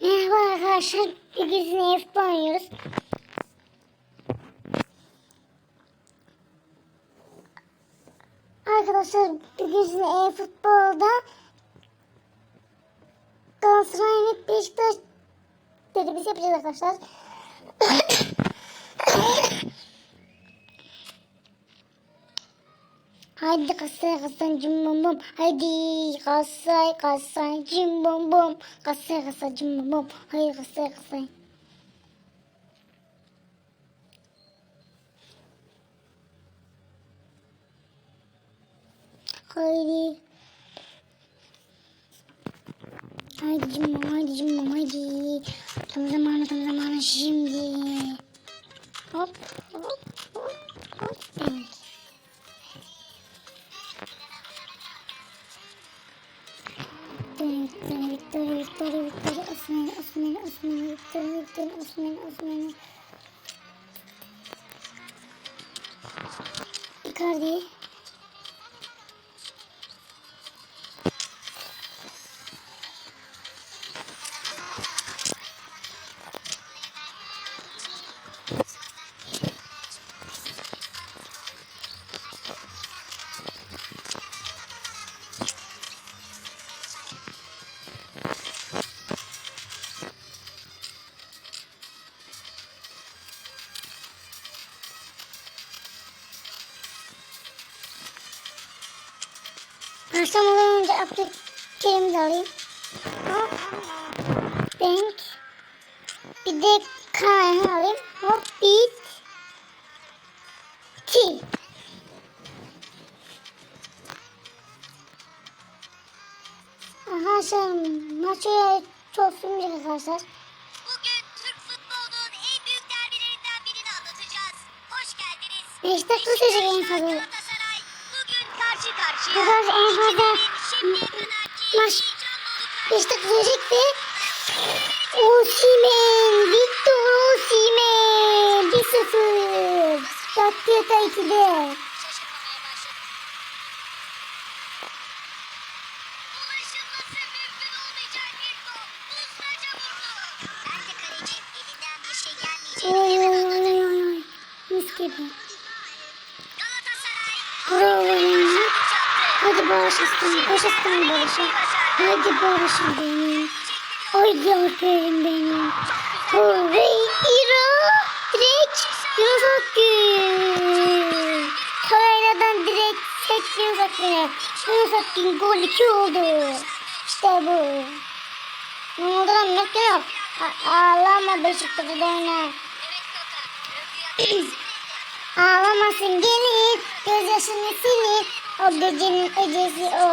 Merhaba arkadaşlar. Bugün futbol oynuyoruz. Arkadaşlar bugün e-futbolda Galatasaray ve Beşiktaş derbisi yapacağız arkadaşlar. Haydi kasay cim bom bom. Haydi kasay cim bom bom. Kasay cim bom bom. Haydi kasay kasay. Haydi. Haydi cim bom haydi cim bom haydi. Tam zamanı tam zamanı şimdi. Hop Osman, Victoria, Victoria, Osman, Osman. Icardi. Akşam olmadan önce Abdülkerim'i de alayım. Hop. Bank. Bir de Kaan'ı alayım. Hop. Bit. T. Arkadaşlar maçı çok sürmeyecek arkadaşlar. Bugün Türk futbolunun en büyük derbilerinden birini anlatacağız. Hoş geldiniz. Beş dakika sürecek Şimdiye kadarki maç heyecan dolu 5 dakika sürecek ve Osimhen, Victor Osimhen 1-0. Dakika 2'de. şaşırmamaya başladı. Ulaşılması mümkün olmayacak bir top. Uzmaca vurdu. Bence kaleci elinden bir şey gelmeyeceğini Oy oy oy oy oy. Mis gibi. Bravo. Hadi Barış aslanım. Koş aslanım Barış'a. Hadi Barış'ım benim. Haydi aferin benim. Hurray ira. Direkt Yunus Akgün. Kamera'dan direkt tek Yunus Akgün'e. Yunus Akgün gol 2 oldu. İşte bu. Ne oldu lan yok yok. Ağlama Beşiktaş'ı da oyna. Ağlamasın gelin, gözyaşını silin. O gecenin öcesi o.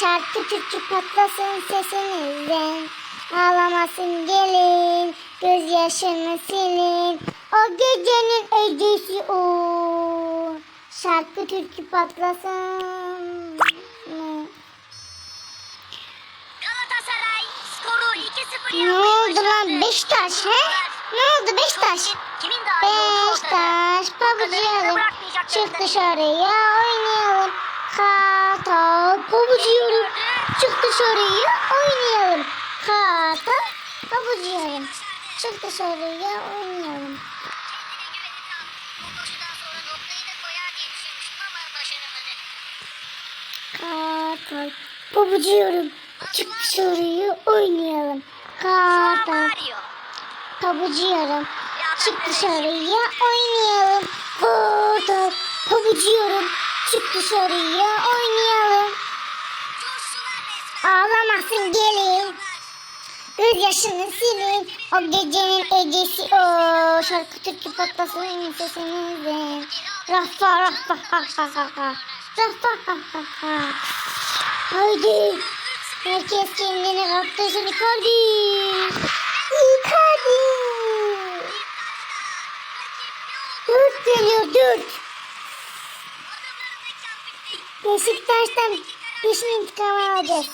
Şarkı türkü patlasın sesinizden. Ağlamasın gelin, gözyaşını silin. O gecenin öcesi o. Şarkı türkü patlasın. Galatasaray skoru 2-0 Ne oldu lan. Beşiktaş he? Ne oldu Beşiktaş? Beşiktaş pabucuyalım. Çık dışarıya oynayalım. Kartal pabucuyalım. Çık dışarıya oynayalım. Kartal pabucuyalım. Çık dışarıya oynayalım. Kartal pabucuyalım. Çık dışarıya oynayalım. Kartal Pabucuyalım. Çık dışarıya oynayalım. Kartal pabucuyalım. Çık dışarıya oynayalım. Ağlamasın gelin. Göz yaşını silin. O gecenin ecesi o. Şarkı türkü patlasın sesinizden. Rafa rafa ha ha ha ha. Rafa ha ha ha. Haydi. Herkes kendini kaptırsın Icardi. Icardi. Dört geliyor dört. Beşiktaş'tan peşin intikamı alacağız.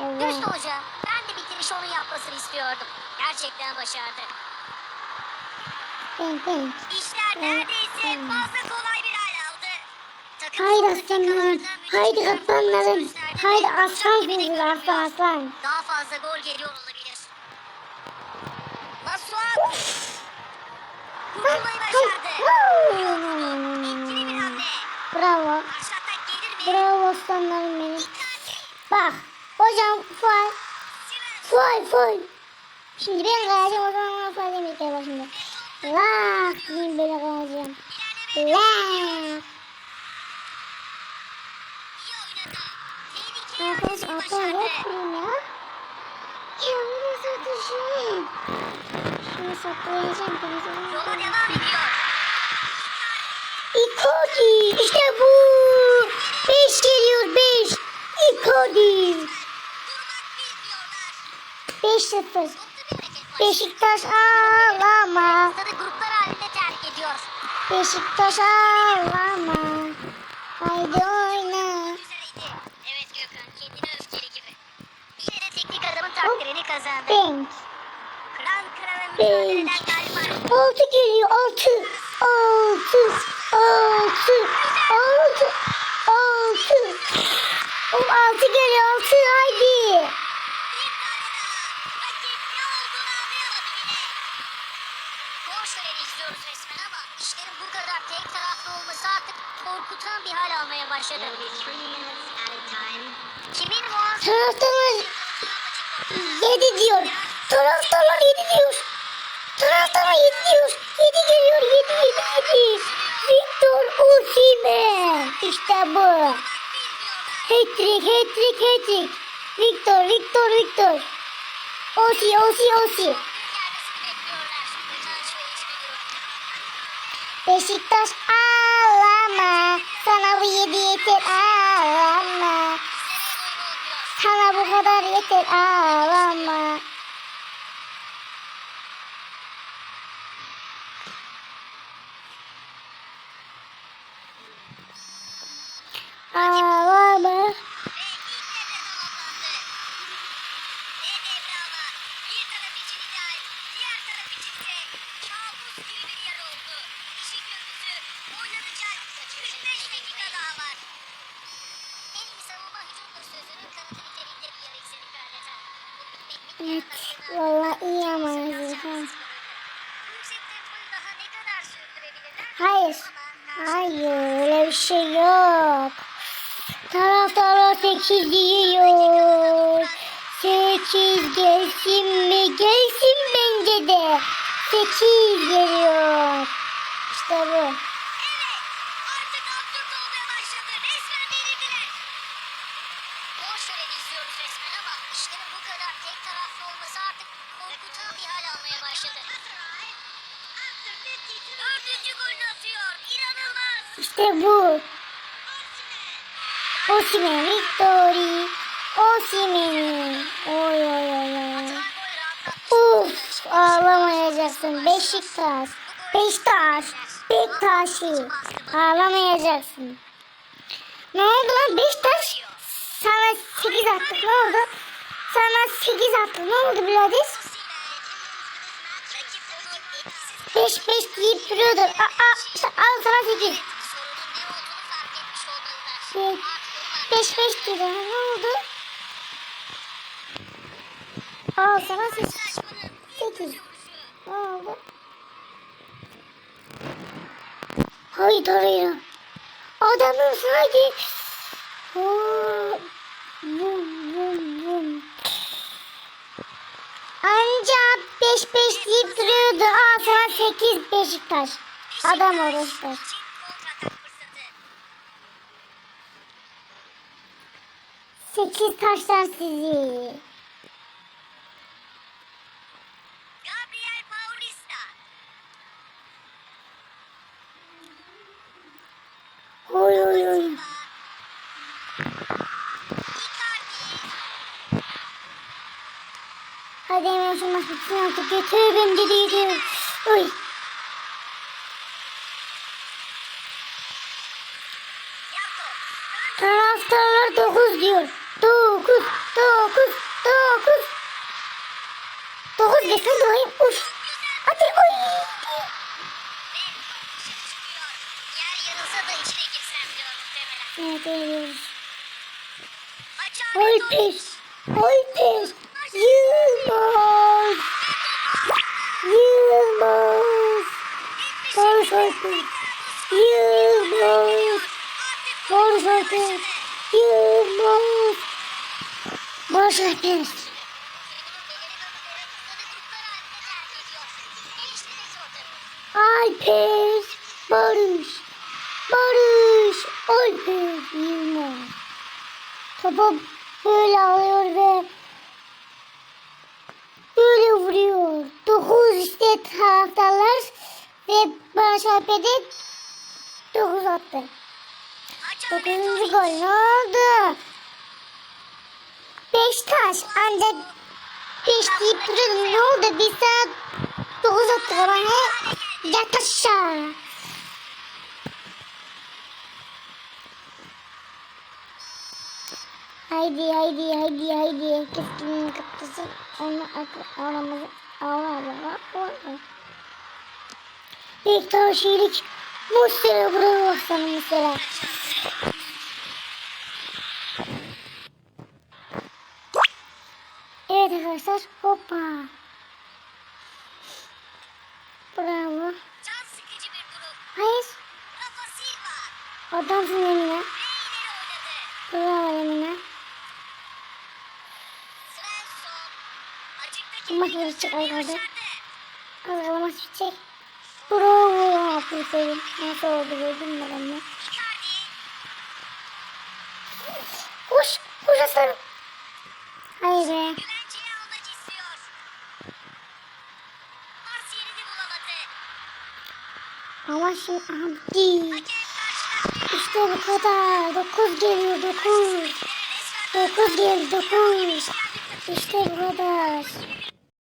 Evet. Güçlü hoca. Ben de bitiriş onun yapmasını istiyordum. Gerçekten başardı. Ben ben. İşler neredeyse fazla kolay bir hal aldı. Takım Haydi aslanlarım. Haydi kaplanlarım. Haydi aslan kuzular aslan. Daha fazla gol geliyor kurtulmayı başardı. Etkili bir hamle. Bravo. Bravo aslanlarım benim. Bak. Hocam faal. Faal faal. Şimdi ben kayacağım o zaman ona faal demekle bak şimdi. Lak diyeyim böyle kayacağım. Lak. İyi oynadı. Tehlikeli Arkadaş hamleyi alttan başardı. red kurayım ya. Ya bunu satışım. Saklayacağım. Yola devam ediyor. Icardi işte bu. Beş geliyor beş. Bilmiyorlar. Beş sıfır. Beşiktaş ağlama. Gruplar halinde terk ediyor. Beşiktaş ağlama. Haydi oyna. Evet Gökhan kendine öfkeli gibi. Yine de teknik adamın takdirini kazandı. Bank. Var. Altı geliyor altı. Altı. Altı. Altı. Altı. Oğlum altı geliyor altı haydi. Korkutan bir hal almaya başladı. Diyor. Taraftarlar yedi diyor. Taraftarlar yedi geliyor yedi yedi yedi. Victor Osimhen. İşte bu. Hat-trick hat-trick hat-trick. Victor Victor Victor. Osi Osi Osi. Beşiktaş ağlama. Sana bu yedi yeter ağlama. Sana bu kadar yeter ağlama. Evet. Vallahi iyi ama. Hayır. Hayır öyle bir şey yok. Taraftarlar 8 diyor. 8 gelsin mi? Gelsin bence de. 8 geliyor. İşte bu. İşte bu. Osimhen Victory. Osimhen. Oy oy oy oy. Uf ağlamayacaksın Beşiktaş. Beşiktaş. Beşiktaş'ı ağlamayacaksın. Ne oldu lan Beşiktaş? Sana 8 attık ne oldu? Sana 8 attık ne oldu birader? Rakip takım etkisiz 5 5 deyip duruyordu. Aa, al sana 8. 5 5 dedi. Ne oldu? Al sana 8. 8. Ne oldu? Haydi oraya. Adamın hadi. Oo, Bum bum bum. Anca 5 5 deyip duruyordu. Al sana 8 Beşiktaş. Adam o Beşiktaş. 8 taşlar sizi. Gabriel Paulista. Oy oy oy. Hadi hemen şu maç bitsin artık. Götür beni dedi. Oy. Taraftarlar 9 diyor. Dokuz. Dokuz. Dokuz geçsin dolayım. Uf. Hadi oy. Evet öyle Voltage. Voltage. Yılmaz. Yılmaz. Barış Aykut. Yılmaz. Barış Aykut. Yılmaz o tabii. Alper. Barış. Barış. Alper. Yılmaz. Topu böyle alıyor ve böyle vuruyor. Dokuz işte taraftarlar ve Barış Alper de dokuz attı. Dokuzuncu gol ne? Beşiktaş ancak beş deyip duruyordum. Ne oldu? Bir saat dokuz attı bana. Yat aşağı. Haydi haydi haydi haydi. Keskin kapısı. Onu akıl ağlamazı. Ağlamazı. Ağlamazı. Beşiktaş iyilik. Muslera buraya baksana mesela. Arkadaşlar hoppa. Bravo. Hayır. Adamsın Emine. Bravo Emine. Maç bitecek arkadaşlar. başardı. Azalamak bitecek. Bravo. Aferin. Nasıl oldu gördün mü adamı? Icardi. Koş. Koş aslanım. Hayır be. Ama şimdi karşılaştı. İşte bu kadar. Dokuz geliyor dokuz. Dokuz geldi dokuz. İşte bu kadar.